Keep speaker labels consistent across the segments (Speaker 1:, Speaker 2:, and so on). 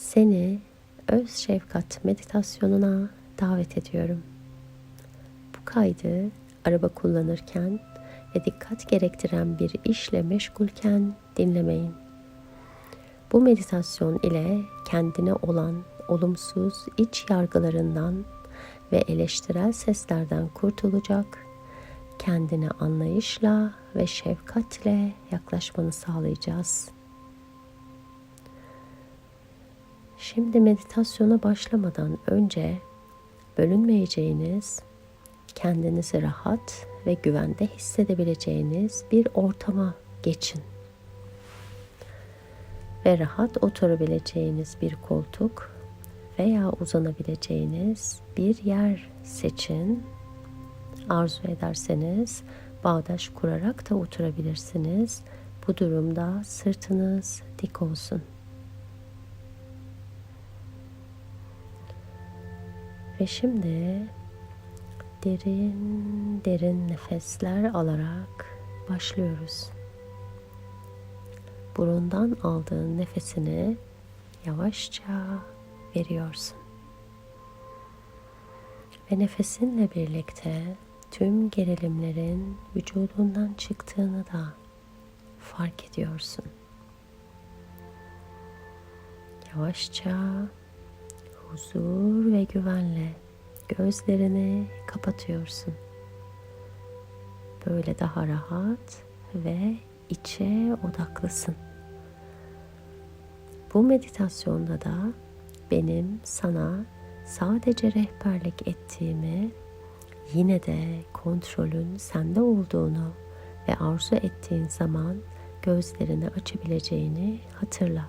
Speaker 1: Seni öz şefkat meditasyonuna davet ediyorum. Bu kaydı araba kullanırken ve dikkat gerektiren bir işle meşgulken dinlemeyin. Bu meditasyon ile kendine olan olumsuz iç yargılarından ve eleştirel seslerden kurtulacak, kendine anlayışla ve şefkatle yaklaşmanı sağlayacağız. Şimdi meditasyona başlamadan önce bölünmeyeceğiniz, kendinizi rahat ve güvende hissedebileceğiniz bir ortama geçin. Ve rahat oturabileceğiniz bir koltuk veya uzanabileceğiniz bir yer seçin. Arzu ederseniz bağdaş kurarak da oturabilirsiniz. Bu durumda sırtınız dik olsun. Ve şimdi derin derin nefesler alarak başlıyoruz. Burundan aldığın nefesini yavaşça veriyorsun. Ve nefesinle birlikte tüm gerilimlerin vücudundan çıktığını da fark ediyorsun. Yavaşça huzur ve güvenle gözlerini kapatıyorsun. Böyle daha rahat ve içe odaklısın. Bu meditasyonda da benim sana sadece rehberlik ettiğimi, yine de kontrolün sende olduğunu ve arzu ettiğin zaman gözlerini açabileceğini hatırla.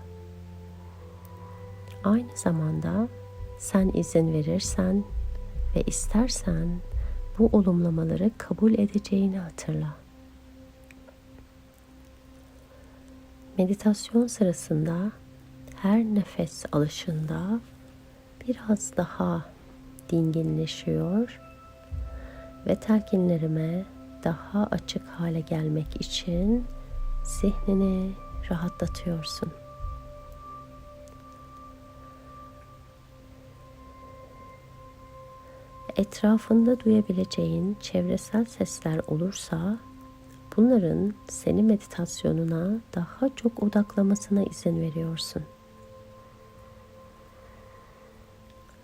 Speaker 1: Aynı zamanda sen izin verirsen ve istersen bu olumlamaları kabul edeceğini hatırla. Meditasyon sırasında her nefes alışında biraz daha dinginleşiyor ve telkinlerime daha açık hale gelmek için zihnini rahatlatıyorsun. Etrafında duyabileceğin çevresel sesler olursa bunların seni meditasyonuna daha çok odaklamasına izin veriyorsun.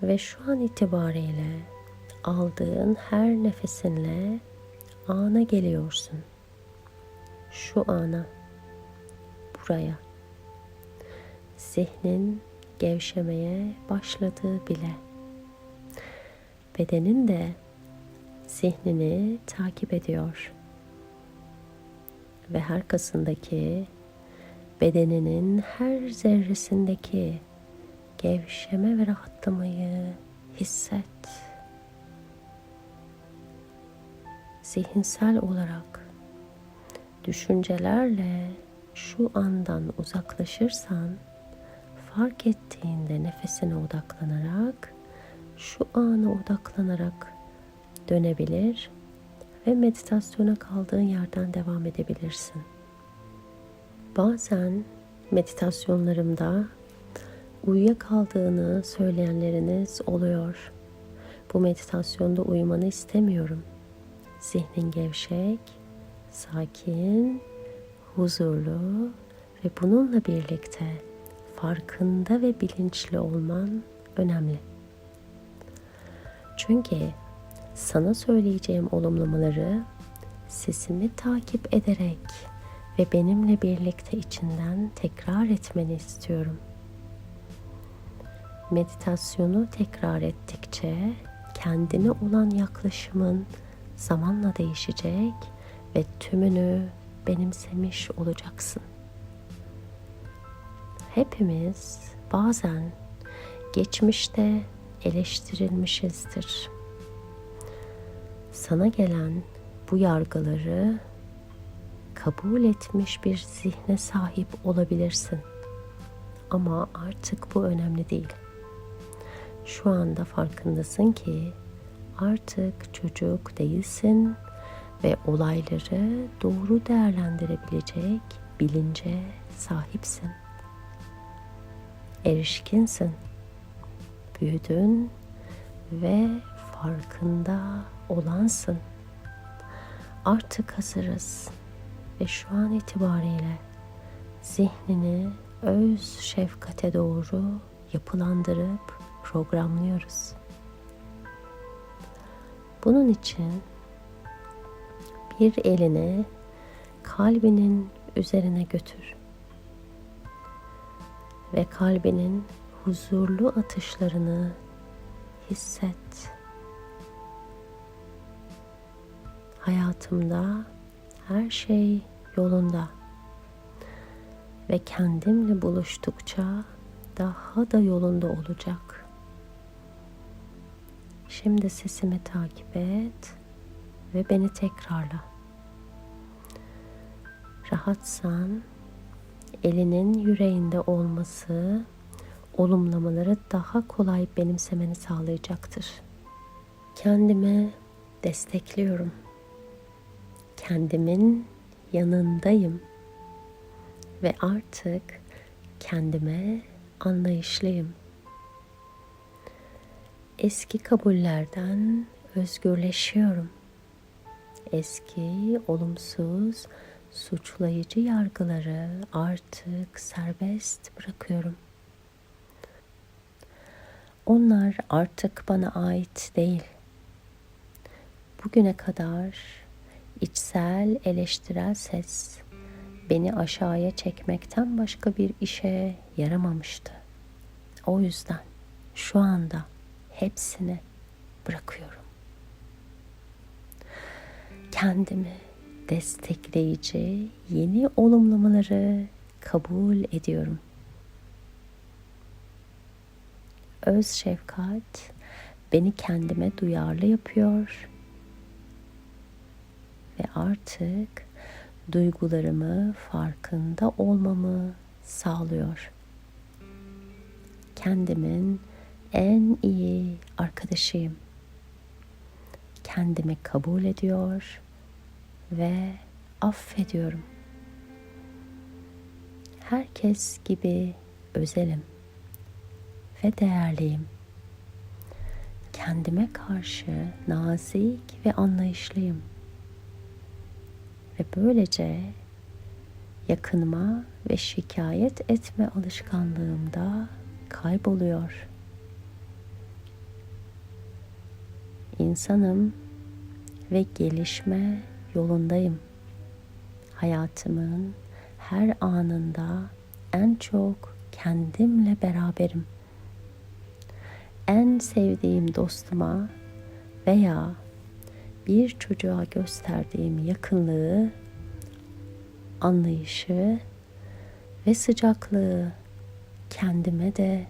Speaker 1: Ve şu an itibariyle aldığın her nefesinle ana geliyorsun. Şu ana, buraya. Zihnin gevşemeye başladığı bile. Bedenin de zihnini takip ediyor. Ve her kasındaki, bedeninin her zerresindeki gevşeme ve rahatlamayı hisset. Zihinsel olarak düşüncelerle şu andan uzaklaşırsan fark ettiğinde nefesine odaklanarak şu ana odaklanarak dönebilir ve meditasyona kaldığın yerden devam edebilirsin. Bazen meditasyonlarımda uyuyakaldığını söyleyenleriniz oluyor. Bu meditasyonda uyumanı istemiyorum. Zihnin gevşek, sakin, huzurlu ve bununla birlikte farkında ve bilinçli olman önemli. Çünkü sana söyleyeceğim olumlamaları sesimi takip ederek ve benimle birlikte içinden tekrar etmeni istiyorum. Meditasyonu tekrar ettikçe kendine olan yaklaşımın zamanla değişecek ve tümünü benimsemiş olacaksın. Hepimiz bazen geçmişte eleştirilmişizdir. Sana gelen bu yargıları kabul etmiş bir zihne sahip olabilirsin. Ama artık bu önemli değil. Şu anda farkındasın ki artık çocuk değilsin ve olayları doğru değerlendirebilecek bilince sahipsin. erişkinsin. Büyüdün ve farkında olansın. Artık hazırız ve şu an itibariyle zihnini öz şefkate doğru yapılandırıp programlıyoruz. Bunun için bir elini kalbinin üzerine götür ve kalbinin huzurlu atışlarını hisset. Hayatımda her şey yolunda ve kendimle buluştukça daha da yolunda olacak. Şimdi sesimi takip et ve beni tekrarla. Rahatsan elinin yüreğinde olması olumlamaları daha kolay benimsemeni sağlayacaktır. Kendime destekliyorum. Kendimin yanındayım ve artık kendime anlayışlıyım. Eski kabullerden özgürleşiyorum. Eski olumsuz, suçlayıcı yargıları artık serbest bırakıyorum. Onlar artık bana ait değil. Bugüne kadar içsel eleştirel ses beni aşağıya çekmekten başka bir işe yaramamıştı. O yüzden şu anda hepsini bırakıyorum. Kendimi destekleyici yeni olumlamaları kabul ediyorum. Öz şefkat beni kendime duyarlı yapıyor ve artık duygularımı farkında olmamı sağlıyor. Kendimin en iyi arkadaşıyım. Kendimi kabul ediyor ve affediyorum. Herkes gibi özelim ve değerliyim. Kendime karşı nazik ve anlayışlıyım. Ve böylece yakınıma ve şikayet etme alışkanlığım da kayboluyor. İnsanım ve gelişme yolundayım. Hayatımın her anında en çok kendimle beraberim. En sevdiğim dostuma veya bir çocuğa gösterdiğim yakınlığı, anlayışı ve sıcaklığı kendime de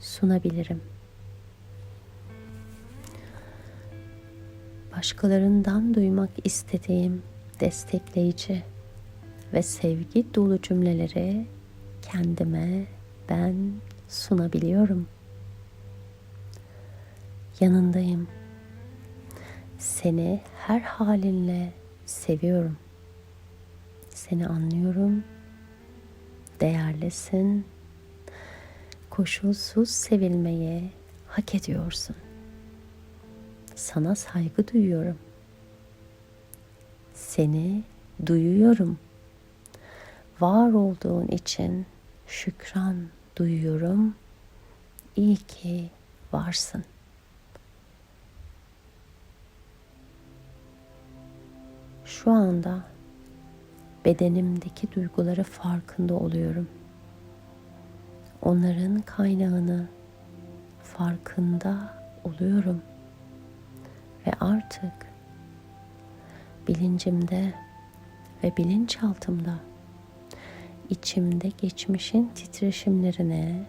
Speaker 1: sunabilirim. Başkalarından duymak istediğim destekleyici ve sevgi dolu cümleleri kendime ben sunabiliyorum. Yanındayım. Seni her halinle seviyorum. Seni anlıyorum. Değerlisin. Koşulsuz sevilmeyi hak ediyorsun. Sana saygı duyuyorum. Seni duyuyorum. Var olduğun için şükran duyuyorum. İyi ki varsın. Şu anda bedenimdeki duyguları farkında oluyorum. Onların kaynağını farkında oluyorum. Ve artık bilincimde ve bilinçaltımda içimde geçmişin titreşimlerine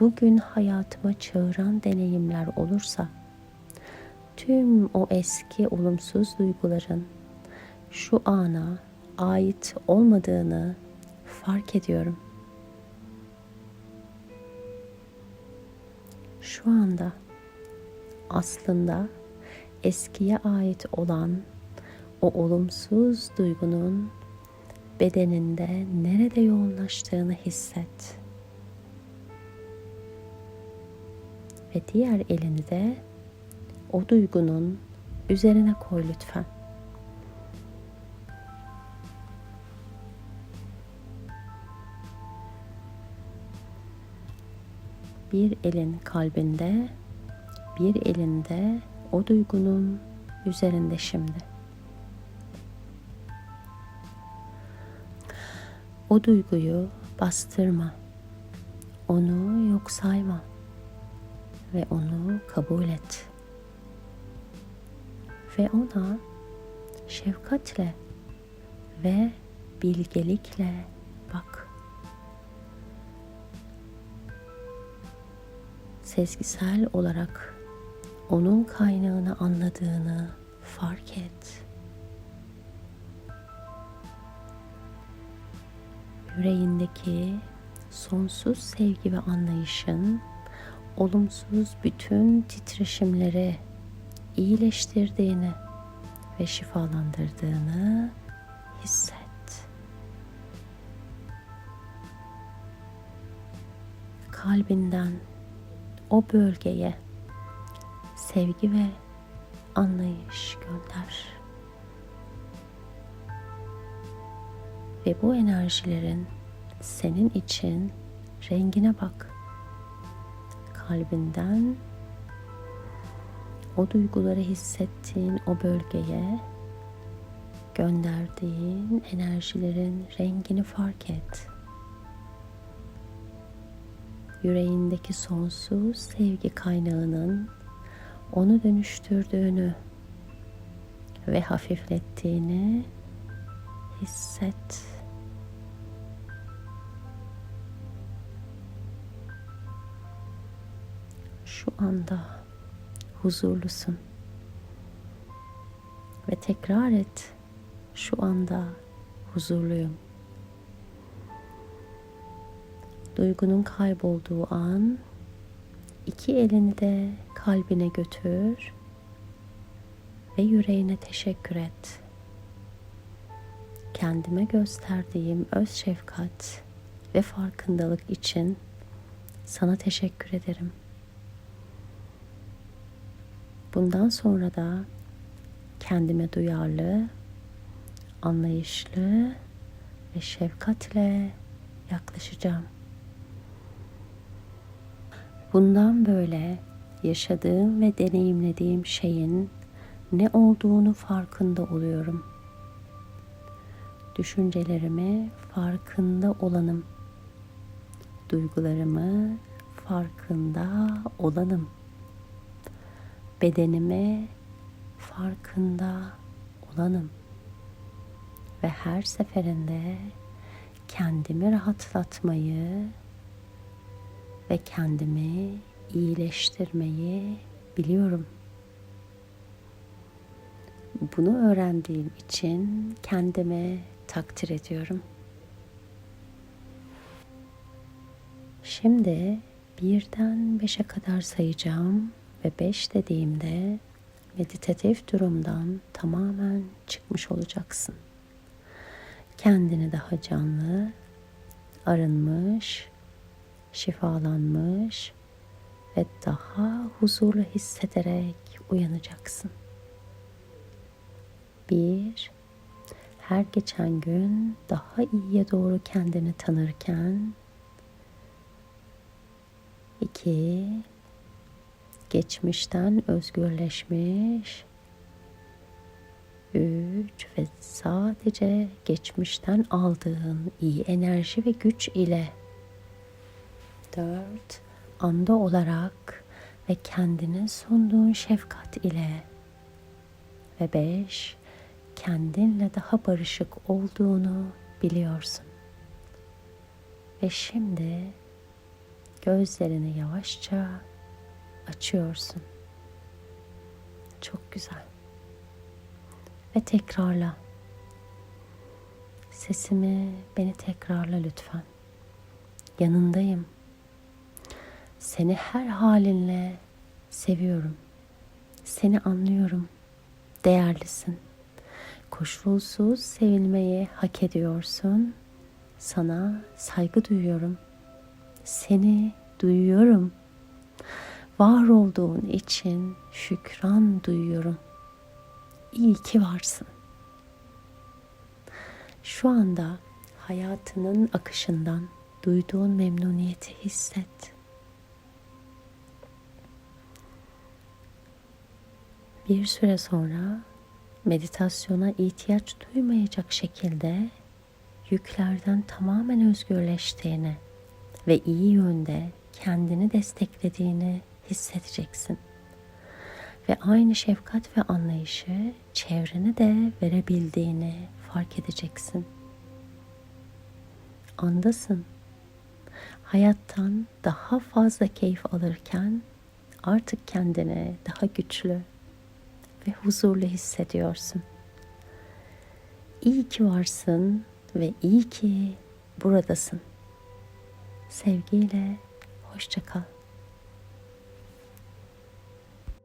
Speaker 1: bugün hayatıma çağıran deneyimler olursa tüm o eski olumsuz duyguların şu ana ait olmadığını fark ediyorum. Şu anda aslında eskiye ait olan o olumsuz duygunun bedeninde nerede yoğunlaştığını hisset. ve diğer elini de o duygunun üzerine koy lütfen. Bir elin kalbinde, bir elinde o duygunun üzerinde şimdi. O duyguyu bastırma. Onu yok sayma ve onu kabul et. Ve ona şefkatle ve bilgelikle Sezgisel olarak onun kaynağını anladığını fark et. Yüreğindeki sonsuz sevgi ve anlayışın olumsuz bütün titreşimleri iyileştirdiğini ve şifalandırdığını hisset. Kalbinden o bölgeye sevgi ve anlayış gönder. Ve bu enerjilerin senin için rengine bak. Kalbinden o duyguları hissettiğin o bölgeye gönderdiğin enerjilerin rengini fark et. Yüreğindeki sonsuz sevgi kaynağının onu dönüştürdüğünü ve hafiflettiğini hisset. Şu anda huzurlusun. Ve tekrar et. Şu anda huzurluyum. Duygunun kaybolduğu an iki elini de kalbine götür ve yüreğine teşekkür et. Kendime gösterdiğim öz şefkat ve farkındalık için sana teşekkür ederim. Bundan sonra da kendime duyarlı, anlayışlı ve şefkatle yaklaşacağım. Bundan böyle yaşadığım ve deneyimlediğim şeyin ne olduğunu farkında oluyorum. Düşüncelerimi farkında olanım. Duygularımı farkında olanım. Bedenime farkında olanım. Ve her seferinde kendimi rahatlatmayı ve kendimi iyileştirmeyi biliyorum. Bunu öğrendiğim için kendime takdir ediyorum. Şimdi birden beşe kadar sayacağım ve beş dediğimde meditatif durumdan tamamen çıkmış olacaksın. Kendini daha canlı, arınmış, şifalanmış ve daha huzurlu hissederek uyanacaksın. Bir, her geçen gün daha iyiye doğru kendini tanırken iki, geçmişten özgürleşmiş üç ve sadece geçmişten aldığın iyi enerji ve güç ile dört anda olarak ve kendine sunduğun şefkat ile ve beş kendinle daha barışık olduğunu biliyorsun. Ve şimdi gözlerini yavaşça açıyorsun. Çok güzel. Ve tekrarla. Sesimi beni tekrarla lütfen. Yanındayım. Seni her halinle seviyorum. Seni anlıyorum. Değerlisin. Koşulsuz sevilmeyi hak ediyorsun. Sana saygı duyuyorum. Seni duyuyorum Var olduğun için şükran duyuyorum. İyi ki varsın. Şu anda hayatının akışından duyduğun memnuniyeti hisset. Bir süre sonra meditasyona ihtiyaç duymayacak şekilde yüklerden tamamen özgürleştiğini ve iyi yönde kendini desteklediğini hissedeceksin. Ve aynı şefkat ve anlayışı çevrene de verebildiğini fark edeceksin. Andasın. Hayattan daha fazla keyif alırken artık kendini daha güçlü ve huzurlu hissediyorsun. İyi ki varsın ve iyi ki buradasın. Sevgiyle hoşça kal.